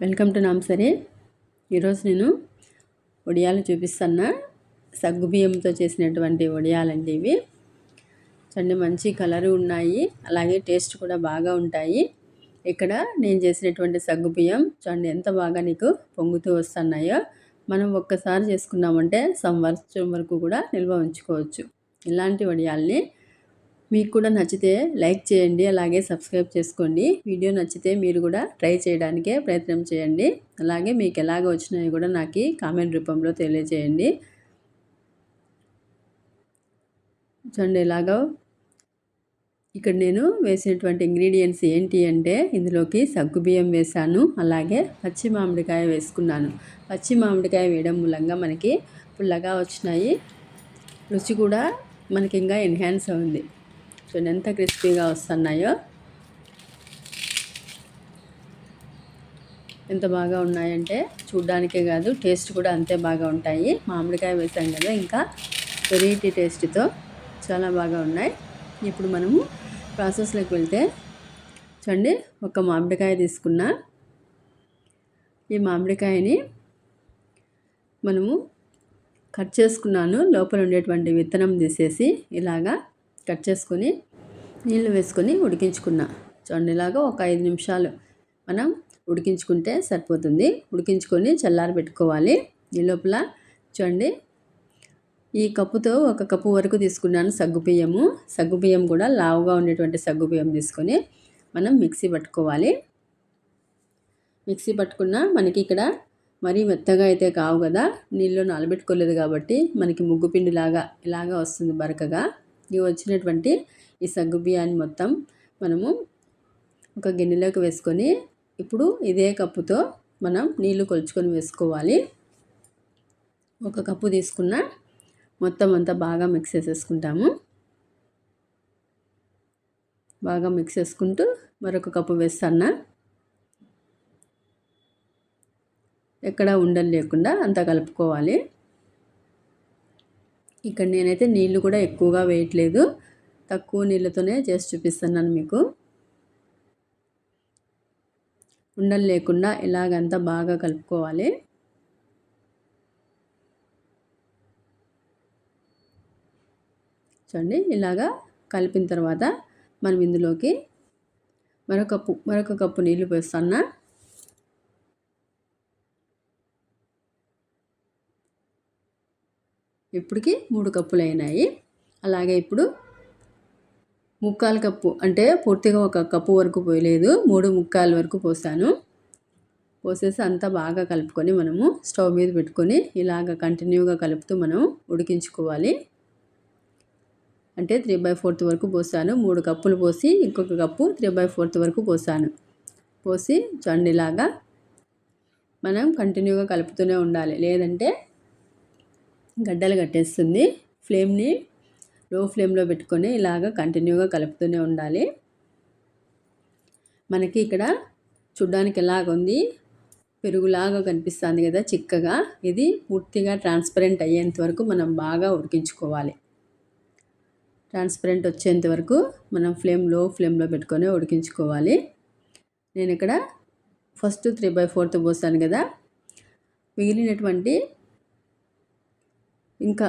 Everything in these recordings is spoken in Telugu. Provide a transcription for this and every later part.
వెల్కమ్ టు నామ్సరే ఈరోజు నేను వడియాలు చూపిస్తున్నా. సగ్గు బియ్యంతో చేసినటువంటి వడియాలండి ఇవి. చూడండి మంచి కలరు ఉన్నాయి. అలాగే టేస్ట్ కూడా బాగా ఉంటాయి. ఇక్కడ నేను చేసినటువంటి సగ్గు బియ్యం చూడండి ఎంత బాగా నీకు పొంగుతూ వస్తున్నాయో. మనం ఒక్కసారి చేసుకున్నామంటే సంవత్సరం వరకు కూడా నిల్వ ఉంచుకోవచ్చు. ఇలాంటి వడియాల్ని మీకు కూడా నచ్చితే లైక్ చేయండి అలాగే సబ్స్క్రైబ్ చేసుకోండి. వీడియో నచ్చితే మీరు కూడా ట్రై చేయడానికే ప్రయత్నం చేయండి. అలాగే మీకు ఎలాగ వచ్చినాయో కూడా నాకు కామెంట్ రూపంలో తెలియజేయండి. చూడండి ఎలాగో ఇక్కడ నేను వేసినటువంటి ఇంగ్రీడియంట్స్ ఏంటి అంటే ఇందులోకి సగ్గు బియ్యం వేసాను అలాగే పచ్చి మామిడికాయ వేసుకున్నాను. పచ్చి మామిడికాయ వేయడం మూలంగా మనకి పుల్లగా వచ్చినాయి. రుచి కూడా మనకి ఇంకా ఎన్హాన్స్ అవుంది. చూడండి ఎంత క్రిస్పీగా వస్తున్నాయో. ఎంత బాగా ఉన్నాయంటే చూడ్డానికే కాదు టేస్ట్ కూడా అంతే బాగా ఉంటాయి. మామిడికాయ వేసాం కదా ఇంకా వెరైటీ టేస్ట్తో చాలా బాగా ఉన్నాయి. ఇప్పుడు మనము ప్రాసెస్లోకి వెళ్తే చూడండి ఒక మామిడికాయ తీసుకున్నా. ఈ మామిడికాయని మనము కట్ చేసుకున్నాను. లోపల ఉండేటువంటి విత్తనం తీసేసి ఇలాగా కట్ చేసుకొని నీళ్ళు వేసుకొని ఉడికించుకున్నా. చూడండి ఇలాగా ఒక ఐదు నిమిషాలు మనం ఉడికించుకుంటే సరిపోతుంది. ఉడికించుకొని చల్లారి పెట్టుకోవాలి. ఈ లోపల చూడండి ఈ కప్పుతో ఒక కప్పు వరకు తీసుకున్నాను సగ్గుబియ్యము సగ్గుబియ్యం కూడా లావుగా ఉండేటువంటి సగ్గుబియ్యం తీసుకొని మనం మిక్సీ పట్టుకోవాలి. మిక్సీ పట్టుకున్న మనకి ఇక్కడ మరీ మెత్తగా అయితే కావు కదా. నీళ్ళు నానబెట్టుకోలేదు కాబట్టి మనకి ముగ్గు పిండిలాగా ఇలాగా వస్తుంది బరకగా. ఇవి వచ్చినటువంటి ఈ సగ్గు బియ్యాన్ని మొత్తం మనము ఒక గిన్నెలోకి వేసుకొని ఇప్పుడు ఇదే కప్పుతో మనం నీళ్ళు కొలుచుకొని వేసుకోవాలి. ఒక కప్పు తీసుకున్న మొత్తం అంతా బాగా మిక్స్ చేసేసుకుంటాము. బాగా మిక్స్ చేసుకుంటూ మరొక కప్పు వేస్తాను ఎక్కడ ఉండలు లేకుండా అంతా కలుపుకోవాలి. ఇక్కడ నేనైతే నీళ్ళు కూడా ఎక్కువగా వేయట్లేదు. తక్కువ నీళ్ళతోనే చేసి చూపిస్తున్నాను మీకు. ఉండలు లేకుండా ఇలాగంతా బాగా కలుపుకోవాలి. చూడండి ఇలాగా కలిపిన తర్వాత మనం ఇందులోకి మరొక కప్పు మరొక కప్పు నీళ్ళు పోస్తున్నా. ఇప్పటికి మూడు కప్పులు అయినాయి అలాగే ఇప్పుడు ముక్కాలు కప్పు అంటే పూర్తిగా ఒక కప్పు వరకు పోయలేదు. మూడు ముక్కాల వరకు పోసాను. పోసేసి అంతా బాగా కలుపుకొని మనము స్టవ్ మీద పెట్టుకొని ఇలాగ కంటిన్యూగా కలుపుతూ మనం ఉడికించుకోవాలి. అంటే త్రీ బై ఫోర్త్ వరకు పోసాను. మూడు కప్పులు పోసి ఇంకొక కప్పు త్రీ బై ఫోర్త్ వరకు పోసాను. పోసి చండిలాగా మనం కంటిన్యూగా కలుపుతూనే ఉండాలి. లేదంటే గడ్డలు కట్టేస్తుంది. ఫ్లేమ్ని లో ఫ్లేమ్లో పెట్టుకొని ఇలాగ కంటిన్యూగా కలుపుతూనే ఉండాలి. మనకి ఇక్కడ చూడ్డానికి ఎలాగుంది? పెరుగులాగా కనిపిస్తుంది కదా చిక్కగా. ఇది పూర్తిగా ట్రాన్స్పరెంట్ అయ్యేంత వరకు మనం బాగా ఉడికించుకోవాలి. ట్రాన్స్పరెంట్ వచ్చేంత వరకు మనం ఫ్లేమ్లో ఫ్లేమ్లో పెట్టుకొని ఉడికించుకోవాలి. నేను ఇక్కడ ఫస్ట్ త్రీ బై ఫోర్త్ పోస్తాను కదా. మిగిలినటువంటి ఇంకా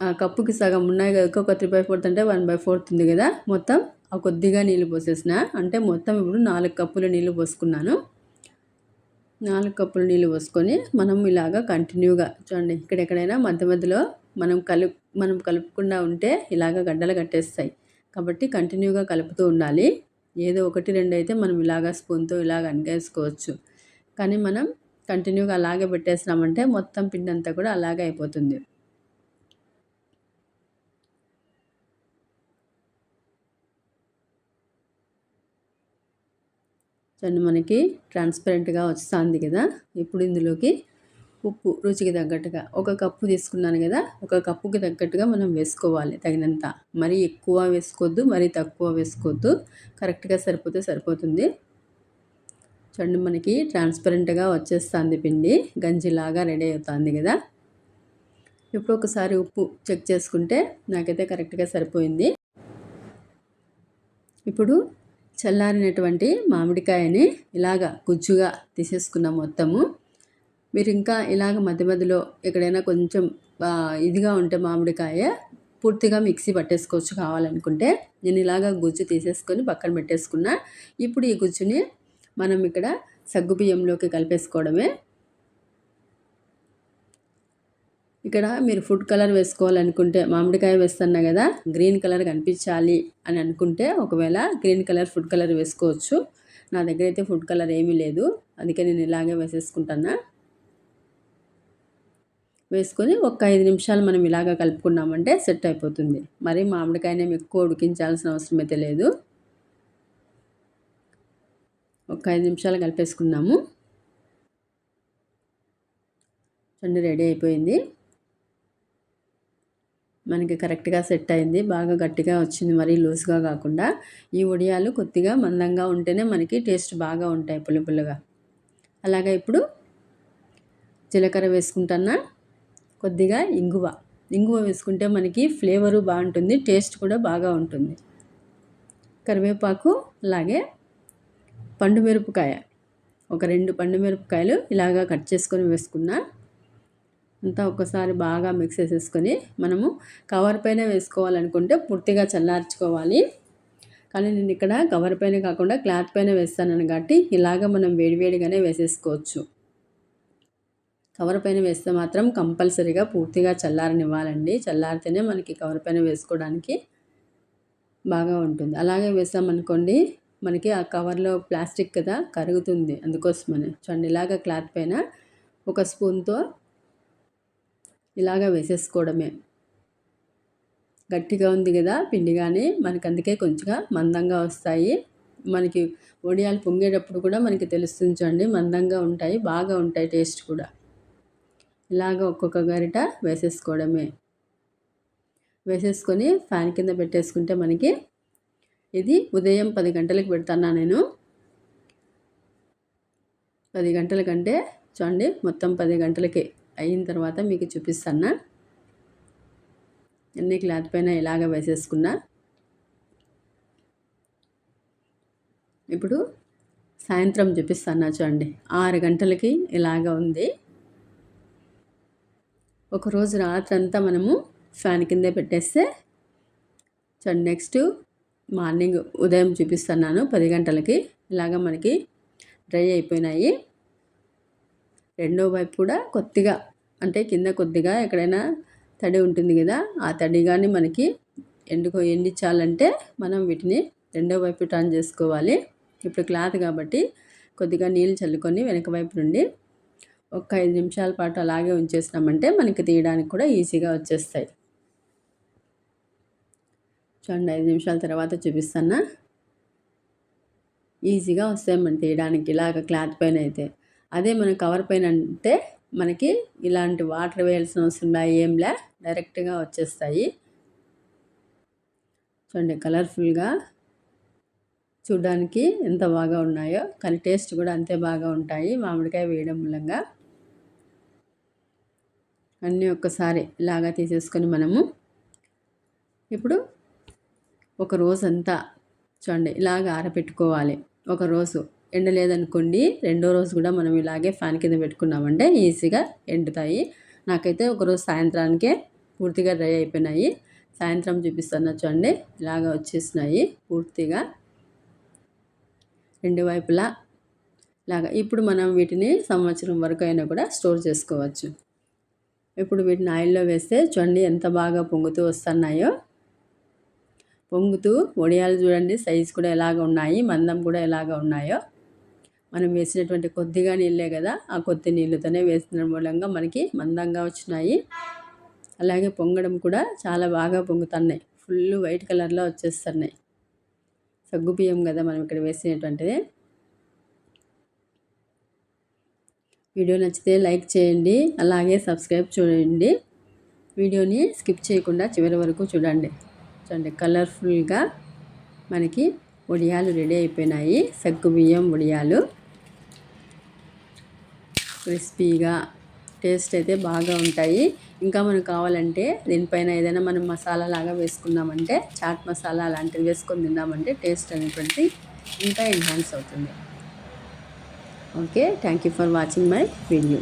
ఆ కప్పుకి సగం ఉన్నాయి కదా ఒక త్రీ బై ఫోర్త్ అంటే వన్ బై ఫోర్త్ ఉంది కదా మొత్తం. ఆ కొద్దిగా నీళ్ళు పోసేసిన. అంటే మొత్తం ఇప్పుడు నాలుగు కప్పుల నీళ్ళు పోసుకున్నాను. నాలుగు కప్పులు నీళ్ళు పోసుకొని మనం ఇలాగా కంటిన్యూగా చూడండి ఇక్కడెక్కడైనా మధ్య మధ్యలో మనం కలుపు మనం కలుపుకుండా ఉంటే ఇలాగ గడ్డలు కట్టేస్తాయి. కాబట్టి కంటిన్యూగా కలుపుతూ ఉండాలి. ఏదో ఒకటి రెండు అయితే మనం ఇలాగ స్పూన్తో ఇలాగ అనిగేసుకోవచ్చు కానీ మనం కంటిన్యూగా అలాగే పెట్టేసినామంటే మొత్తం పిండి అంతా కూడా అలాగే అయిపోతుంది. చూడండి మనకి ట్రాన్స్పరెంట్గా వస్తుంది కదా. ఇప్పుడు ఇందులోకి ఉప్పు రుచికి తగ్గట్టుగా ఒక కప్పు తీసుకున్నాను కదా ఒక కప్పుకి తగ్గట్టుగా మనం వేసుకోవాలి తగినంత. మరీ ఎక్కువ వేసుకోవద్దు మరీ తక్కువ వేసుకోవద్దు. కరెక్ట్గా సరిపోతే సరిపోతుంది. చూడండి మనకి ట్రాన్స్పరెంట్గా వచ్చేస్తుంది పిండి. గంజిలాగా రెడీ అవుతుంది కదా. ఇప్పుడు ఒకసారి ఉప్పు చెక్ చేసుకుంటే నాకైతే కరెక్ట్గా సరిపోయింది. ఇప్పుడు చల్లారినటువంటి మామిడికాయని ఇలాగ గుజ్జుగా తీసేసుకున్నాం మొత్తము. మీరు ఇంకా ఇలాగ మధ్య మధ్యలో ఎక్కడైనా కొంచెం ఇదిగా ఉంటే మామిడికాయ పూర్తిగా మిక్సీ పట్టేసుకోవచ్చు కావాలనుకుంటే. నేను ఇలాగ గుజ్జు తీసేసుకొని పక్కన పెట్టేసుకున్నా. ఇప్పుడు ఈ గుజ్జుని మనం ఇక్కడ సగ్గు బియ్యంలోకి కలిపేసుకోవడమే. ఇక్కడ మీరు ఫుడ్ కలర్ వేసుకోవాలనుకుంటే మామిడికాయ వేస్తున్నా కదా గ్రీన్ కలర్ కనిపించాలి అని అనుకుంటే ఒకవేళ గ్రీన్ కలర్ ఫుడ్ కలర్ వేసుకోవచ్చు. నా దగ్గర అయితే ఫుడ్ కలర్ ఏమీ లేదు. అందుకే నేను ఇలాగే వేసేసుకుంటున్నా వేసుకొని ఒక ఐదు నిమిషాలు మనం ఇలాగ కలుపుకున్నామంటే సెట్ అయిపోతుంది. మరి మామిడికాయనే ఎక్కువ ఉడికించాల్సిన అవసరం అయితే లేదు. ఒక ఐదు నిమిషాలు కలిపేసుకున్నాము. చండి రెడీ అయిపోయింది. మనకి కరెక్ట్గా సెట్ అయింది. బాగా గట్టిగా వచ్చింది. మరీ లూజ్గా కాకుండా ఈ వడియాలు కొద్దిగా మందంగా ఉంటేనే మనకి టేస్ట్ బాగా ఉంటాయి పులుపులుగా అలాగే ఇప్పుడు జీలకర్ర వేసుకుంటున్నా కొద్దిగా ఇంగువ. ఇంగువ వేసుకుంటే మనకి ఫ్లేవరు బాగుంటుంది టేస్ట్ కూడా బాగా ఉంటుంది. కరివేపాకు అలాగే పండు మిరపకాయ. ఒక రెండు పండు మిరపకాయలు ఇలాగా కట్ చేసుకొని వేసుకున్నా అంతా ఒకసారి బాగా మిక్స్ చేసేసుకొని మనము కవర్ పైన వేసుకోవాలనుకుంటే పూర్తిగా చల్లార్చుకోవాలి. కానీ నేను ఇక్కడ కవర్ పైన కాకుండా క్లాత్ పైన వేస్తాను కాబట్టి ఇలాగ మనం వేడివేడిగానే వేసేసుకోవచ్చు. కవర్ పైన వేస్తే మాత్రం కంపల్సరీగా పూర్తిగా చల్లారనివ్వాలండి. చల్లారితేనే మనకి కవర్ పైన వేసుకోవడానికి బాగా ఉంటుంది. అలాగే వేసామనుకోండి మనకి ఆ కవర్లో ప్లాస్టిక్ కదా కరుగుతుంది అందుకోసమని. చూడండి ఇలాగ క్లాత్ పైన ఒక స్పూన్తో ఇలాగ వేసేసుకోవడమే. గట్టిగా ఉంది కదా పిండి కానీ మనకు అందుకే కొంచెంగా మందంగా వస్తాయి. మనకి వడియాలు పొంగేటప్పుడు కూడా మనకి తెలుస్తుంది చూడండి మందంగా ఉంటాయి బాగా ఉంటాయి టేస్ట్ కూడా. ఇలాగ ఒక్కొక్క గరిట వేసేసుకోవడమే. వేసేసుకొని ఫ్యాన్ కింద పెట్టేసుకుంటే మనకి ఇది ఉదయం పది గంటలకు పెడతాను నేను. పది గంటల కంటే చూడండి మొత్తం పది గంటలకి. అయిన తర్వాత మీకు చూపిస్తాను? ఎన్ని క్లాత్ పైన ఇలాగ వేసేసుకున్నా? ఇప్పుడు సాయంత్రం చూపిస్తాను చూడండి. ఆరు గంటలకి ఇలాగ ఉంది. ఒకరోజు రాత్రంతా మనము ఫ్యాన్ కిందే పెట్టేస్తే చూడండి నెక్స్ట్ మార్నింగ్ ఉదయం చూపిస్తున్నాను పది గంటలకి. ఇలాగ మనకి డ్రై అయిపోయినాయి. రెండో వైపు కూడా కొద్దిగా అంటే కింద కొద్దిగా ఎక్కడైనా తడి ఉంటుంది కదా ఆ తడి కానీ మనకి ఎండుకో ఎండించాలంటే మనం వీటిని రెండో వైపు టర్న్ చేసుకోవాలి. ఇప్పుడు క్లాత్ కాబట్టి కొద్దిగా నీళ్ళు చల్లుకొని వెనక వైపు నుండి ఒక ఐదు నిమిషాల పాటు అలాగే ఉంచేసినామంటే మనకి తీయడానికి కూడా ఈజీగా వచ్చేస్తాయి. చూడండి ఐదు నిమిషాల తర్వాత చూపిస్తాను ఈజీగా వస్తాయి మనం తీయడానికి ఇలాగ క్లాత్ పైన అయితే. అదే మనం కవర్ పైన అంటే మనకి ఇలాంటి వాటర్ వేయాల్సిన అవసరం ఏంలే డైరెక్ట్గా వచ్చేస్తాయి. చూడండి కలర్ఫుల్గా చూడ్డానికి ఎంత బాగా ఉన్నాయో కానీ టేస్ట్ కూడా అంతే బాగా ఉంటాయి మామిడికాయ వేయడం మూలంగా. అన్నీ ఒక్కసారి ఇలాగా తీసేసుకొని మనము ఇప్పుడు ఒక రోజంతా చూడండి ఇలాగ ఆరబెట్టుకోవాలి ఒక రోజు ఎండ లేదనుకోండి రెండో రోజు కూడా మనం ఇలాగే ఫ్యాన్ కింద పెట్టుకున్నామంటే ఈజీగా ఎండుతాయి. నాకైతే ఒకరోజు సాయంత్రానికే పూర్తిగా డ్రై అయిపోయినాయి. సాయంత్రం చూపిస్తున్నా చూడండి ఇలాగ వచ్చేసినాయి పూర్తిగా. రెండు వైపులా ఇలాగ. ఇప్పుడు మనం వీటిని సంవత్సరం వరకు అయినా కూడా స్టోర్ చేసుకోవచ్చు. ఇప్పుడు వీటిని ఆయిల్లో వేస్తే చూడండి ఎంత బాగా పొంగుతూ వస్తున్నాయో. పొంగుతూ వడియాలు చూడండి సైజు కూడా ఎలాగ ఉన్నాయి మందం కూడా ఎలాగ ఉన్నాయో. మనం వేసినటువంటి కొద్దిగా నీళ్ళే కదా ఆ కొద్ది నీళ్ళతోనే వేసిన మూలంగా మనకి మందంగా వచ్చినాయి. అలాగే పొంగడం కూడా చాలా బాగా పొంగుతున్నాయి. ఫుల్ వైట్ కలర్లో వచ్చేస్తున్నాయి. సగ్గు బియ్యం కదా మనం ఇక్కడ వేసినటువంటిది. వీడియో నచ్చితే లైక్ చేయండి అలాగే సబ్స్క్రైబ్ చూడండి వీడియోని స్కిప్ చేయకుండా చివరి వరకు చూడండి. చూడండి కలర్ఫుల్గా మనకి వడియాలు రెడీ అయిపోయినాయి. సగ్గు బియ్యం వడియాలు క్రిస్పీగా టేస్ట్ అయితే బాగా ఉంటాయి. ఇంకా మనకు కావాలంటే దీనిపైన ఏదైనా మనం మసాలా లాగా వేసుకున్నామంటే చాట్ మసాలా అలాంటివి వేసుకొని తిన్నామంటే టేస్ట్ అనేటువంటి ఇంకా ఎన్హాన్స్ అవుతుంది. Okay thank you for watching my video